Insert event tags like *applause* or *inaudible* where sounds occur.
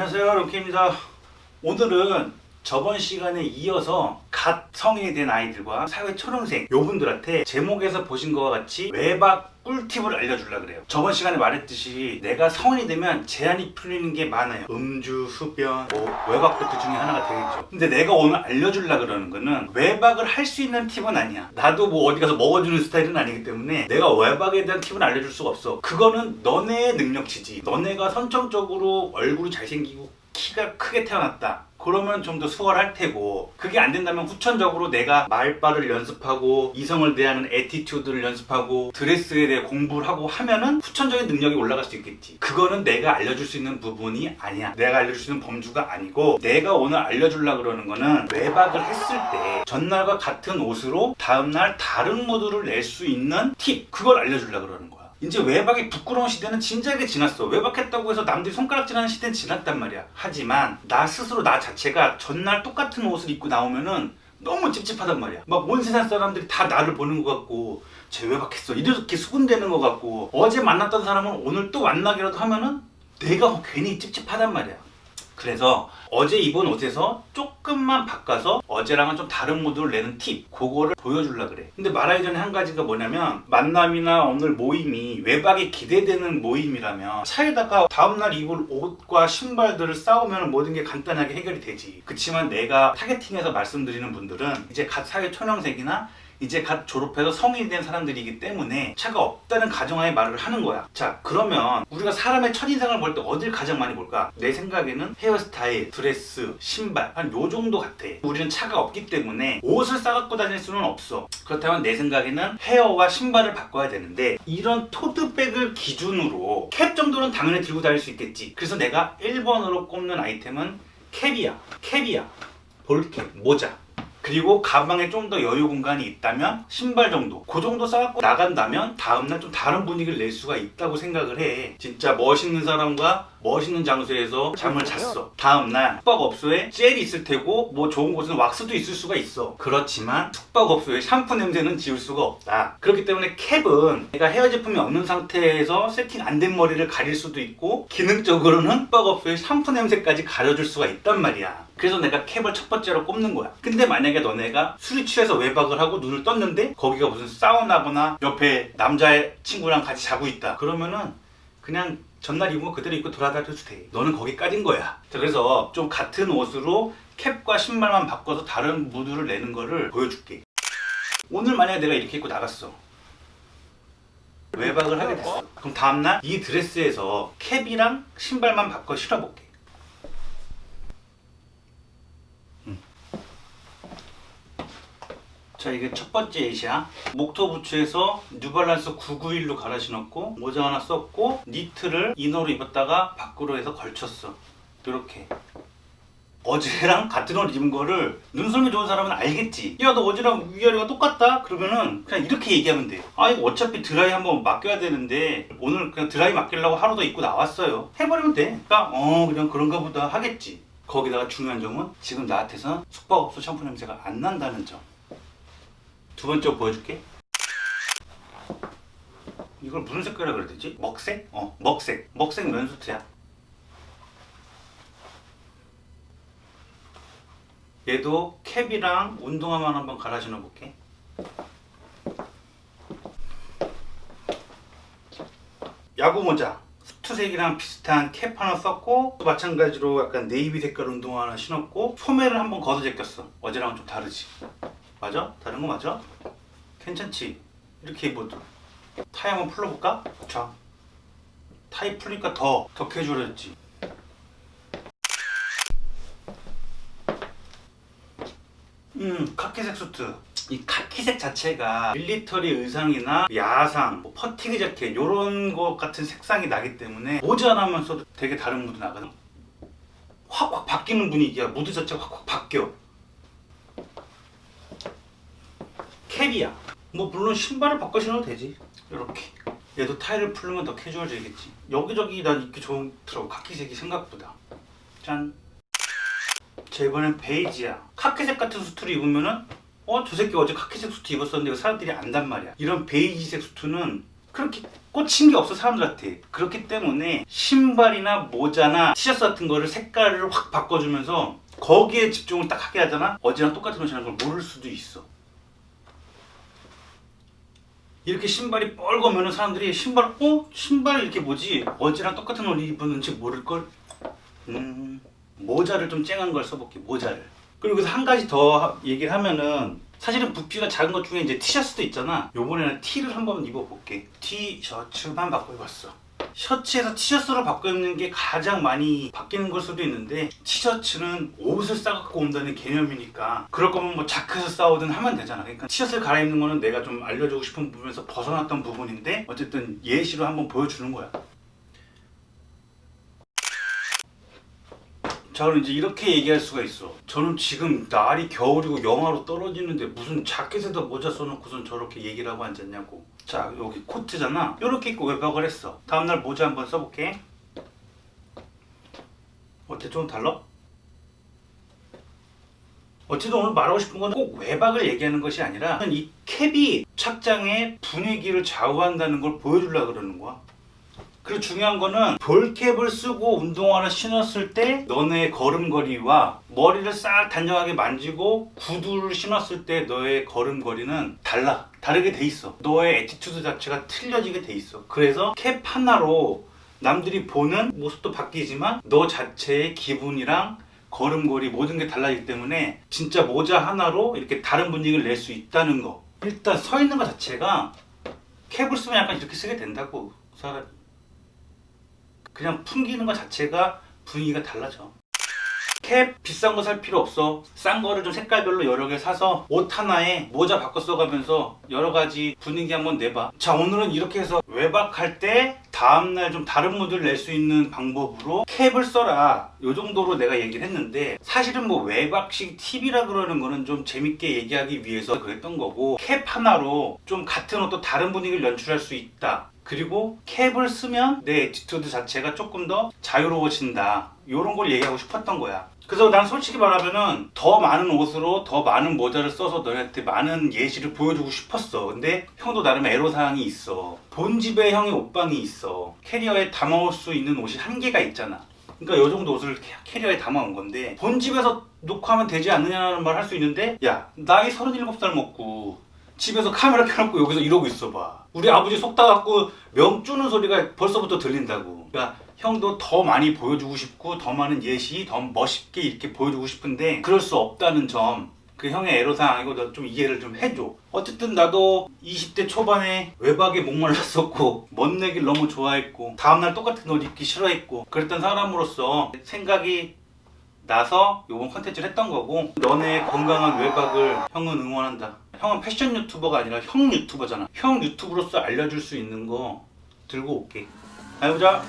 안녕하세요 롱키입니다. 오늘은 저번 시간에 이어서 갓 성인이 된 아이들과 사회 초년생 요분들한테 제목에서 보신 것과 같이 외박 꿀팁을 알려주려 그래요. 저번 시간에 말했듯이 내가 성인이 되면 제한이 풀리는 게 많아요. 음주, 흡연, 뭐 외박도 그 중에 하나가 되겠죠. 근데 내가 오늘 알려주려 그러는 거는 외박을 할 수 있는 팁은 아니야. 나도 뭐 어디 가서 먹어주는 스타일은 아니기 때문에 내가 외박에 대한 팁은 알려줄 수가 없어. 그거는 너네의 능력치지. 너네가 선천적으로 얼굴이 잘생기고 키가 크게 태어났다. 그러면 좀 더 수월할 테고 그게 안 된다면 후천적으로 내가 말발을 연습하고 이성을 대하는 에티튜드를 연습하고 드레스에 대해 공부를 하고 하면은 후천적인 능력이 올라갈 수 있겠지. 그거는 내가 알려줄 수 있는 부분이 아니야. 내가 알려줄 수 있는 범주가 아니고 내가 오늘 알려주려 그러는 거는 외박을 했을 때 전날과 같은 옷으로 다음날 다른 모드를 낼 수 있는 팁 그걸 알려주려 그러는 거야 이제 외박이 부끄러운 시대는 진작에 지났어. 외박했다고 해서 남들이 손가락질하는 시대는 지났단 말이야. 하지만 나 스스로 나 자체가 전날 똑같은 옷을 입고 나오면은 너무 찝찝하단 말이야. 막 온 세상 사람들이 다 나를 보는 것 같고 쟤 외박했어. 이렇게 수군대는 것 같고 어제 만났던 사람은 오늘 또 만나기라도 하면은 내가 괜히 찝찝하단 말이야. 그래서 어제 입은 옷에서 조금만 바꿔서 어제랑은 좀 다른 모드를 내는 팁 그거를 보여주려 그래. 근데 말하기 전에 한 가지가 뭐냐면 만남이나 오늘 모임이 외박이 기대되는 모임이라면 차에다가 다음날 입을 옷과 신발들을 싸우면 모든 게 간단하게 해결이 되지. 그치만 내가 타겟팅해서 말씀드리는 분들은 이제 갓 사회 초년생이나 이제 갓 졸업해서 성인이 된 사람들이기 때문에 차가 없다는 가정하에 말을 하는 거야. 자, 그러면 우리가 사람의 첫인상을 볼 때 어딜 가장 많이 볼까? 내 생각에는 헤어스타일, 드레스, 신발 한 요 정도 같아. 우리는 차가 없기 때문에 옷을 싸갖고 다닐 수는 없어. 그렇다면 내 생각에는 헤어와 신발을 바꿔야 되는데 이런 토드백을 기준으로 캡 정도는 당연히 들고 다닐 수 있겠지. 그래서 내가 1번으로 꼽는 아이템은 캡이야. 캡이야. 볼캡, 모자. 그리고 가방에 좀 더 여유 공간이 있다면 신발 정도. 그 정도 싸갖고 나간다면 다음날 좀 다른 분위기를 낼 수가 있다고 생각을 해. 진짜 멋있는 사람과 멋있는 장소에서 잠을 잤어 다음날 숙박업소에 젤이 있을 테고 뭐 좋은 곳은 왁스도 있을 수가 있어 그렇지만 숙박업소에 샴푸 냄새는 지울 수가 없다 그렇기 때문에 캡은 내가 헤어 제품이 없는 상태에서 세팅 안 된 머리를 가릴 수도 있고 기능적으로는 숙박업소에 샴푸 냄새까지 가려줄 수가 있단 말이야 그래서 내가 캡을 첫 번째로 꼽는 거야. 근데 만약에 너네가 술이 취해서 외박을 하고 눈을 떴는데 거기가 무슨 사우나거나 옆에 남자의 친구랑 같이 자고 있다. 그러면은 그냥 전날 입은 거 그대로 입고 돌아다녀도 돼. 너는 거기까지인 거야. 자, 그래서 좀 같은 옷으로 캡과 신발만 바꿔서 다른 무드를 내는 거를 보여줄게. 오늘 만약에 내가 이렇게 입고 나갔어. 외박을 하게 됐어. 그럼 다음날 이 드레스에서 캡이랑 신발만 바꿔 신어볼게. 자 이게 첫 번째 예시야 목토 부츠에서 뉴발란스 991로 갈아 신었고 모자 하나 썼고 니트를 이너로 입었다가 밖으로 해서 걸쳤어. 이렇게. 어제랑 같은 옷 입은 거를 눈썰미 좋은 사람은 알겠지. 야 너 어제랑 위아래가 똑같다? 그러면은 그냥 이렇게 얘기하면 돼아 이거 어차피 드라이 한번 맡겨야 되는데 오늘 그냥 드라이 맡기려고 하루 더 입고 나왔어요. 해버리면 돼. 그러니까 어 그냥 그런가 보다 하겠지. 거기다가 중요한 점은 지금 나한테선 숙박업소 샴푸 냄새가 안 난다는 점 두 번째 보여줄게. 이걸 무슨 색깔이라 그래야 되지? 먹색? 어, 먹색. 먹색 면수트야. 얘도 캡이랑 운동화만 한번 갈아 신어볼게. 야구 모자. 수트색이랑 비슷한 캡 하나 썼고 또 마찬가지로 약간 네이비 색깔 운동화 하나 신었고 소매를 한번 걷어 제꼈어. 어제랑은 좀 다르지. 맞아? 다른 거 맞아? 괜찮지? 이렇게 입어도 타이 한번 풀러볼까? 자 타이 풀니까 더, 더 캐주얼해졌지 음 카키색 수트 이 카키색 자체가 밀리터리 의상이나 야상, 뭐 퍼티그 자켓 요런 거 같은 색상이 나기 때문에 모자 하나만 써도 되게 다른 무드 나거든 확확 바뀌는 분위기야 무드 자체가 확확 바뀌어 캡이야. 뭐 물론 신발을 바꿔 신어도 되지. 이렇게. 얘도 타일을 풀면 더 캐주얼해지겠지. 여기저기 난 입기 좋더라고. 카키색이 생각보다. 짠. 자 이번엔 베이지야. 카키색 같은 수트를 입으면은 어 저 새끼 어제 카키색 수트 입었었는데 이거 사람들이 안단 말이야. 이런 베이지색 수트는 그렇게 꼭 꽂힌 게 없어 사람들한테 그렇기 때문에 신발이나 모자나 티셔츠 같은 거를 색깔을 확 바꿔주면서 거기에 집중을 딱 하게 하잖아 어제랑 똑같은 옷이라는 걸 모를 수도 있어 이렇게 신발이 뻘거면 사람들이 신발 어? 신발 이렇게 뭐지? 어제랑 똑같은 옷 입었는지 모를걸? 음 모자를 좀 쨍한 걸 써볼게 모자를 그리고 여기서 한 가지 더 얘기를 하면은 사실은 부피가 작은 것 중에 이제 티셔츠도 있잖아 요번에는 티를 한번 입어볼게 티셔츠만 바꿔 입었어 셔츠에서 티셔츠로 바꿔 입는 게 가장 많이 바뀌는 걸 수도 있는데 티셔츠는 옷을 싸갖고 온다는 개념이니까 그럴 거면 뭐 자켓을 싸우든 하면 되잖아. 그러니까 티셔츠를 갈아입는 거는 내가 좀 알려주고 싶은 부분에서 벗어났던 부분인데 어쨌든 예시로 한번 보여주는 거야 자 그럼 이제 이렇게 얘기할 수가 있어. 저는 지금 날이 겨울이고 영하로 떨어지는데 무슨 자켓에다 모자 써놓고선 저렇게 얘기를 하고 앉았냐고. 자 여기 코트잖아. 이렇게 입고 외박을 했어. 다음날 모자 한번 써볼게. 어때? 좀 달라? 어쨌든 오늘 말하고 싶은 건 꼭 외박을 얘기하는 것이 아니라 이 캡이 착장의 분위기를 좌우한다는 걸 보여주려고 그러는 거야 그리고 중요한 거는 볼캡을 쓰고 운동화를 신었을 때 너네 걸음걸이와 머리를 싹 단정하게 만지고 구두를 신었을 때 너의 걸음걸이는 달라 다르게 돼 있어. 너의 에티튜드 자체가 틀려지게 돼 있어. 그래서 캡 하나로 남들이 보는 모습도 바뀌지만 너 자체의 기분이랑 걸음걸이 모든 게 달라지기 때문에 진짜 모자 하나로 이렇게 다른 분위기를 낼 수 있다는 거. 일단 서 있는 것 자체가 캡을 쓰면 약간 이렇게 쓰게 된다고 사람이 그냥 풍기는 것 자체가 분위기가 달라져. 캡 비싼 거 살 필요 없어. 싼 거를 좀 색깔별로 여러 개 사서 옷 하나에 모자 바꿔 써가면서 여러 가지 분위기 한번 내봐. 자, 오늘은 이렇게 해서 외박할 때 다음날 좀 다른 무드를 낼 수 있는 방법으로 캡을 써라. 요 정도로 내가 얘기를 했는데 사실은 뭐 외박식 팁이라 그러는 거는 좀 재밌게 얘기하기 위해서 그랬던 거고 캡 하나로 좀 같은 옷도 다른 분위기를 연출할 수 있다. 그리고 캡을 쓰면 내 에티튜드 자체가 조금 더 자유로워진다. 이런 걸 얘기하고 싶었던 거야. 그래서 난 솔직히 말하면은 더 많은 옷으로 더 많은 모자를 써서 너희한테 많은 예시를 보여주고 싶었어. 근데 형도 나름 애로사항이 있어. 본 집에 형의 옷방이 있어. 캐리어에 담아올 수 있는 옷이 한계가 있잖아. 그러니까 요 정도 옷을 캐- 캐리어에 담아온 건데 본 집에서 놓고 하면 되지 않느냐는 말 할 수 있는데 야 나이 37살 먹고 집에서 카메라 켜놓고 여기서 이러고 있어봐. 우리 아버지 속 다갖고 명 주는 소리가 벌써부터 들린다고. 그러니까 형도 더 많이 보여주고 싶고 더 많은 예시, 더 멋있게 이렇게 보여주고 싶은데 그럴 수 없다는 점. 그 형의 애로사항이고 너 좀 이해를 좀 해줘. 어쨌든 나도 20대 초반에 외박에 목말랐었고 *laughs* 멋내길 너무 좋아했고 다음날 똑같은 옷 입기 싫어했고 그랬던 사람으로서 생각이 나서 요번 컨텐츠를 했던 거고 너네 건강한 외박을 형은 응원한다 형은 패션 유튜버가 아니라 형 유튜버잖아. 형 유튜브로서 알려줄 수 있는 거 들고 올게. 잘 보자